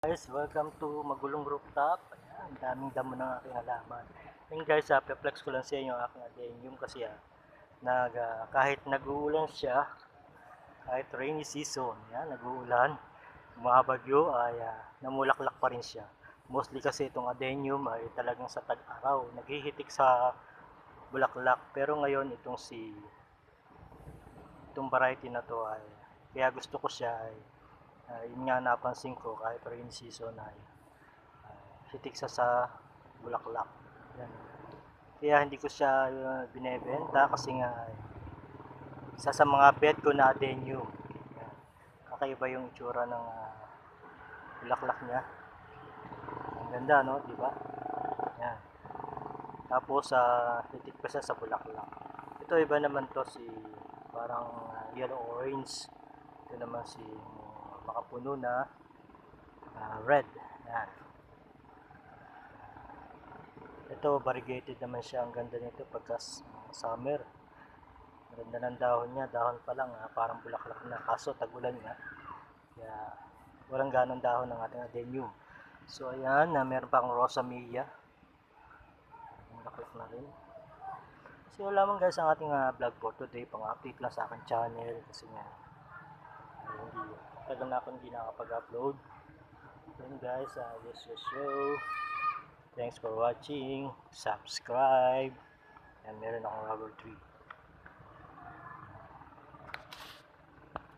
Guys, welcome to Magulong Rooftop. Ayan, daming damo ng aking halaman. Ngayon guys, uh, flex ko lang sa inyo ang aking adenium kasi ah, nag, ah, kahit nag-uulan siya, kahit rainy season, yan, nag-uulan, mga bagyo ay ah, namulaklak pa rin siya. Mostly kasi itong adenium ay talagang sa tag-araw, naghihitik sa bulaklak. Pero ngayon itong si itong variety na to ay kaya gusto ko siya ay Ah, yun nga napansin ko kahit rainy season ay ah, hitik sa sa bulaklak. Yan. Kaya hindi ko siya uh, binebenta kasi nga ay isa sa mga bed ko na adenium. Kakaiba yung itsura ng ah, bulaklak niya. Ang ganda no, di ba? Yan. Tapos sa hitik pa siya sa bulaklak. Ito iba naman to si parang ah, yellow orange. Ito naman si makapuno na ah, red. Yan. Ito, variegated naman siya. Ang ganda nito pagka summer. Ang ganda ng dahon niya. Dahon pa lang, ah, parang bulaklak na. Kaso, tagulan nga. Kaya, walang ganong dahon ng ating adenium. So, ayan, na meron pang Rosa Mia. Bulaklak na rin. So, lamang guys ang ating ah, vlog for today. Pang-update lang sa aking channel. Kasi nga, hindi, tagal na akong hindi nakapag-upload. Then guys, uh, this is show. Thanks for watching. Subscribe. And meron akong rubber tree.